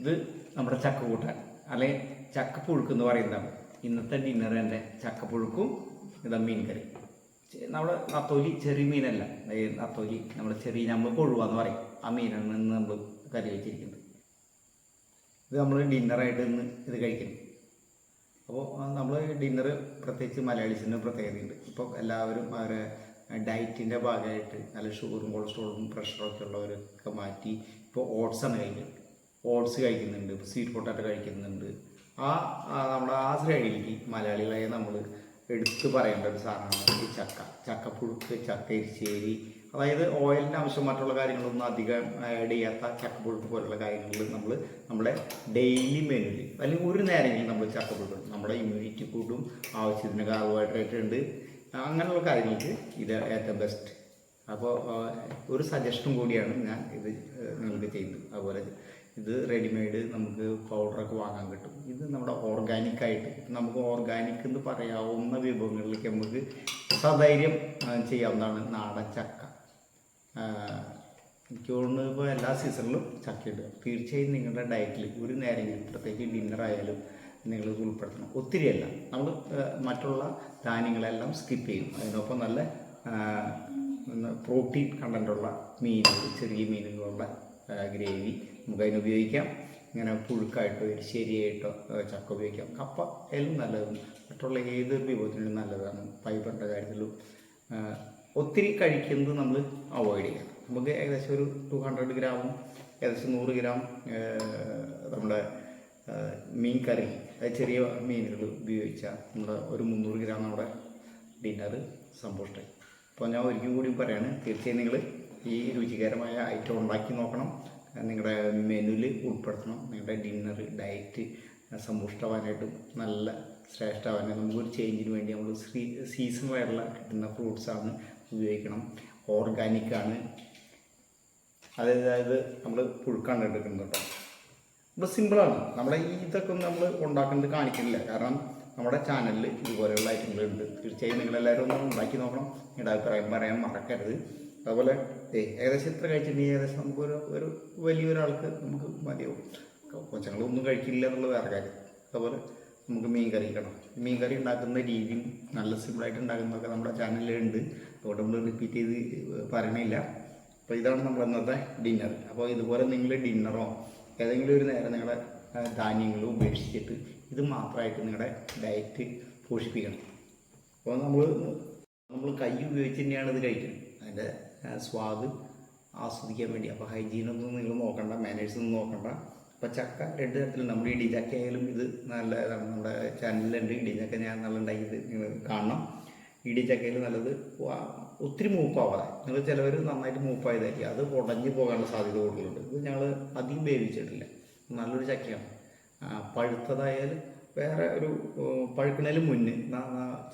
ഇത് നമ്മുടെ ചക്കക്കൂട്ടാൻ അല്ലെങ്കിൽ ചക്കപ്പുഴുക്ക് എന്ന് പറയുന്നതാണ് ഇന്നത്തെ ഡിന്നർ എന്റെ ചക്കപ്പുഴുക്കും ഇതാ മീൻ കറി നമ്മൾ നത്തോലി ചെറിയ മീനല്ല. നത്തോലി നമ്മൾ ചെറിയ നമ്മൾ കൊഴുവാന്ന് പറയും. ആ മീനാണ് ഇന്ന് നമ്മൾ കറി വെച്ചിരിക്കുന്നത്. ഇത് നമ്മൾ ഡിന്നറായിട്ട് ഇന്ന് ഇത് കഴിക്കുന്നു. അപ്പോൾ നമ്മൾ ഡിന്നർ പ്രത്യേകിച്ച് മലയാളീസിന് പ്രത്യേകതയുണ്ട് ഇപ്പോൾ എല്ലാവരും അവരെ ഡയറ്റിന്റെ ഭാഗമായിട്ട് നല്ല ഷുഗറും കൊളസ്ട്രോളും പ്രഷറും ഒക്കെ ഉള്ളവരൊക്കെ മാറ്റി ഇപ്പോൾ ഓട്സാണ് കഴിക്കുന്നത്. ഓട്സ് കഴിക്കുന്നുണ്ട് സ്വീറ്റ് പൊട്ടാറ്റോ കഴിക്കുന്നുണ്ട്. ആ നമ്മുടെ ആ ശ്രേണിയിലേക്ക് മലയാളികളായ നമ്മൾ എടുത്തു പറയേണ്ട ഒരു സാധനമാണ് ഈ ചക്ക. ചക്കപ്പുഴുക്ക് ചക്ക എരിശ്ശേരി. അതായത് ഓയിലിന് ആവശ്യം മറ്റുള്ള കാര്യങ്ങളൊന്നും അധികം ആഡ് ചെയ്യാത്ത ചക്കപ്പുഴുക്ക് പോലുള്ള കാര്യങ്ങൾ നമ്മൾ നമ്മുടെ ഡെയിലി മെനുവിൽ അല്ലെങ്കിൽ ഒരു നേരമെങ്കിലും നമ്മൾ ചക്കപ്പുഴുക്കും നമ്മുടെ ഇമ്മ്യൂണിറ്റി കൂട്ടും ആവശ്യത്തിന് കാർബോഹൈഡ്രേറ്റ് ഉണ്ട് അങ്ങനെയുള്ള കാര്യങ്ങൾക്ക് ഇത് ഏറ്റവും ബെസ്റ്റ് അപ്പോൾ ഒരു സജഷൻ കൂടിയാണ് ഞാൻ ഇത് നിങ്ങൾക്ക് ചെയ്യുന്നത്. അതുപോലെ ഇത് റെഡിമെയ്ഡ് നമുക്ക് പൗഡറൊക്കെ വാങ്ങാൻ കിട്ടും. ഇത് നമ്മുടെ ഓർഗാനിക് ആയിട്ട് നമുക്ക് ഓർഗാനിക് എന്ന് പറയാവുന്ന വിഭവങ്ങളിലേക്ക് നമുക്ക് സധൈര്യം ചെയ്യാവുന്നതാണ് നാടൻ ചക്ക. എനിക്ക് തോന്നുന്നു ഇപ്പോൾ എല്ലാ സീസണിലും ചക്കയുണ്ട്. തീർച്ചയായും നിങ്ങളുടെ ഡയറ്റിൽ ഒരു നേരം പ്രത്യേകിച്ച് ഡിന്നർ ആയാലും നിങ്ങൾ ഉൾപ്പെടുത്തണം. ഒത്തിരിയല്ല നമ്മൾ മറ്റുള്ള ധാന്യങ്ങളെല്ലാം സ്കിപ്പ് ചെയ്യും. അതിനൊപ്പം നല്ല പ്രോട്ടീൻ കണ്ടന്റുള്ള മീൻ ചെറിയ മീനുകളുള്ള ഗ്രേവി നമുക്ക് അതിന് ഉപയോഗിക്കാം. ഇങ്ങനെ പുഴുക്കായിട്ടോ എരിശ്ശേരിയായിട്ടോ ചക്ക ഉപയോഗിക്കാം. കപ്പ എല്ലാം നല്ലതാണ് മറ്റുള്ള ഏത് വിഭവത്തിനും നല്ലതാണ്. ഫൈബറിന്റെ കാര്യത്തിലും ഒത്തിരി കഴിക്കുന്നത് നമ്മൾ അവോയ്ഡ് ചെയ്യണം നമുക്ക് ഏകദേശം ഒരു ടു ഹൺഡ്രഡ് ഗ്രാമും ഏകദേശം നൂറ് ഗ്രാം നമ്മുടെ മീൻ കറി ചെറിയ മീനുകൾ ഉപയോഗിച്ചാൽ നമ്മുടെ ഒരു മുന്നൂറ് ഗ്രാം നമ്മുടെ ഡിന്നർ സമ്പുഷ്ടമായി അപ്പോൾ ഞാൻ ഒരിക്കലും കൂടി പറയാണ് തീർച്ചയായും നിങ്ങൾ ഈ രുചികരമായ ഐറ്റം ഉണ്ടാക്കി നോക്കണം. നിങ്ങളുടെ മെനുവിൽ ഉൾപ്പെടുത്തണം. നിങ്ങളുടെ ഡിന്നർ ഡയറ്റ് സമ്പുഷ്ടമാവാനായിട്ടും നല്ല ശ്രേഷ്ഠമാവാനായിട്ടും നമുക്കൊരു ചേഞ്ചിന് വേണ്ടി നമ്മൾ സീ സീസണലായിട്ടുള്ള കിട്ടുന്ന ഫ്രൂട്ട്സാണ് ഉപയോഗിക്കണം. ഓർഗാനിക്കാണ് അതായത് നമ്മൾ പുഴുക്കാണ് എടുക്കുന്നത് കേട്ടോ. ഇപ്പോൾ സിമ്പിളാണ് നമ്മുടെ ഈ ഇതൊക്കെ നമ്മൾ ഉണ്ടാക്കുന്നത് കാണിക്കുന്നില്ല. കാരണം നമ്മുടെ ചാനലിൽ ഇതുപോലെയുള്ള ഐറ്റങ്ങളുണ്ട് തീർച്ചയായും നിങ്ങളെല്ലാവരും ഒന്ന് ഉണ്ടാക്കി നോക്കണം. നിങ്ങളുടെ അഭിപ്രായം പറയാൻ മറക്കരുത്. അതുപോലെ ഏകദേശം ഇത്ര കഴിച്ചിട്ടുണ്ടെങ്കിൽ ഏകദേശം നമുക്കൊരു ഒരു വലിയൊരാൾക്ക് നമുക്ക് മതിയാവും. കൊച്ചങ്ങളൊന്നും കഴിക്കില്ല എന്നുള്ള വേറെ കാര്യം. അതുപോലെ നമുക്ക് മീൻ കറി കിട്ടണം മീൻ കറി ഉണ്ടാക്കുന്ന രീതിയും നല്ല സിമ്പിളായിട്ട് ഉണ്ടാക്കുന്നതൊക്കെ നമ്മുടെ ചാനലിലുണ്ട് അതുകൊണ്ട് നമ്മൾ റിപ്പീറ്റ് ചെയ്ത് പറയണില്ല. അപ്പോൾ ഇതാണ് നമ്മൾ ഇന്നത്തെ ഡിന്നർ അപ്പോൾ ഇതുപോലെ നിങ്ങൾ ഡിന്നറോ ഏതെങ്കിലും ഒരു നേരം നിങ്ങളുടെ ധാന്യങ്ങളും ഉപേക്ഷിച്ചിട്ട് ഇത് മാത്രമായിട്ട് നിങ്ങളുടെ ഡയറ്റ് പോഷിപ്പിക്കണം. അപ്പോൾ നമ്മൾ നമ്മൾ കൈ ഉപയോഗിച്ച് തന്നെയാണ് ഇത് കഴിക്കുന്നത് അതിന്റെ സ്വാദ് ആസ്വദിക്കാൻ വേണ്ടി. അപ്പോൾ ഹൈജീനൊന്നും നിങ്ങൾ നോക്കണ്ട മാനേഴ്സ് ഒന്നും നോക്കണ്ട. അപ്പോൾ ചക്ക രണ്ട് തരത്തിൽ നമ്മുടെ ഇടി ചക്ക ആയാലും ഇത് നല്ല നമ്മുടെ ചാനലിലുണ്ട് ഇടി ചക്ക ഞാൻ നല്ല ഉണ്ടാക്കിയത് നിങ്ങൾ കാണണം. ഇടി ചക്കയിൽ നല്ലത്. ഒത്തിരി മൂപ്പാവാതെ. നിങ്ങൾ ചിലവർ നന്നായിട്ട് മൂപ്പായതായിരിക്കും. അത് ഉടഞ്ഞു പോകാനുള്ള സാധ്യത കൂടുതലുണ്ട്. ഇത് ഞങ്ങൾ അധികം വേവിച്ചിട്ടില്ല. നല്ലൊരു ചക്കയാണ്. പഴുത്തതായാലും വേറെ ഒരു പഴുക്കണേലും മുന്നേ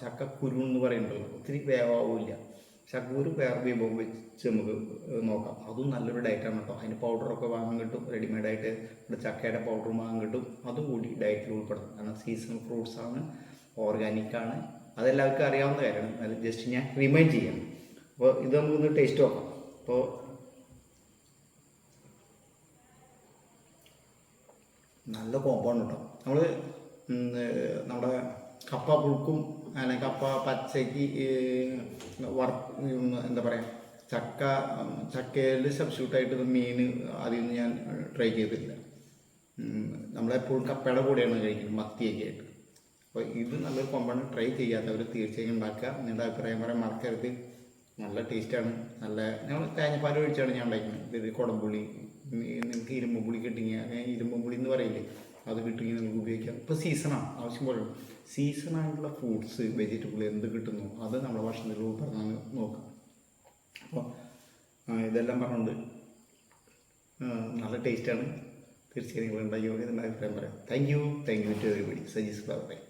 ചക്ക കുരു എന്ന് പറയുന്നുണ്ടല്ലോ. ഒത്തിരി വേവാവില്ല. ചക്കൂര് വേറെ വിഭവം വെച്ച് നമുക്ക് നോക്കാം. അതും നല്ലൊരു ഡയറ്റാണ് കേട്ടോ. അതിന് പൗഡറൊക്കെ വാങ്ങാൻ കിട്ടും. റെഡിമെയ്ഡായിട്ട് ഇവിടെ ചക്കയുടെ പൗഡർ വാങ്ങാൻ കിട്ടും. അതും കൂടി ഡയറ്റിൽ ഉൾപ്പെടുത്തും. കാരണം സീസണൽ ഫ്രൂട്ട്സ് ആണ് ഓർഗാനിക് ആണ്. അതെല്ലാവർക്കും അറിയാവുന്ന കാര്യമാണ്. അത് ജസ്റ്റ് ഞാൻ റിമൈൻഡ് ചെയ്യാം അപ്പോൾ ഇത് നമുക്കൊന്ന് ടേസ്റ്റ് നോക്കാം. അപ്പോൾ നല്ല കോമ്പൗണ്ട് കേട്ടോ നമ്മൾ നമ്മുടെ കപ്പ പുഴുക്കും അല്ലെങ്കിൽ കപ്പ പച്ചയ്ക്ക് വർ എന്താ പറയുക ചക്ക ചക്കയിൽ സബ്സ്റ്റിറ്റ്യൂട്ടായിട്ട് മീൻ അതിൽ നിന്ന് ഞാൻ ട്രൈ ചെയ്തില്ല നമ്മളെപ്പോഴും കപ്പയുടെ കൂടെയാണ് കഴിക്കുന്നത് മത്തിയൊക്കെ ആയിട്ട്. അപ്പോൾ ഇത് നല്ലൊരു കൊമ്പാണ് ട്രൈ ചെയ്യാത്തവർ തീർച്ചയായും ഉണ്ടാക്കുക. നിങ്ങളുടെ അഭിപ്രായം പറയാൻ മറക്കരുത്. നല്ല ടേസ്റ്റാണ് നല്ല ഞങ്ങൾ തേങ്ങപ്പാൽ ഒഴിച്ചാണ് ഞാൻ ഉണ്ടാക്കുന്നത്. ഇത് കുടംപുളി നിങ്ങൾക്ക് ഇരുമ്പുളി ഇരുമ്പ് പുളി എന്ന് പറയില്ലേ അത് കിട്ടുമെങ്കിൽ നിങ്ങൾക്ക് ഉപയോഗിക്കാം. ഇപ്പോൾ സീസണാണ് ആവശ്യം പോലെ സീസണായിട്ടുള്ള ഫ്രൂട്ട്സ് വെജിറ്റബിൾ എന്ത് കിട്ടുന്നു അത് നമ്മുടെ ഭക്ഷണത്തിൽ ഉൾപ്പെടുത്താൻ നോക്കാം. അപ്പോൾ ഇതെല്ലാം പറഞ്ഞുകൊണ്ട് നല്ല ടേസ്റ്റാണ് തീർച്ചയായും നിങ്ങൾ ഉണ്ടാക്കി നോക്കി അഭിപ്രായം പറയാം. Thank you thank you to everybody Sajees bye bye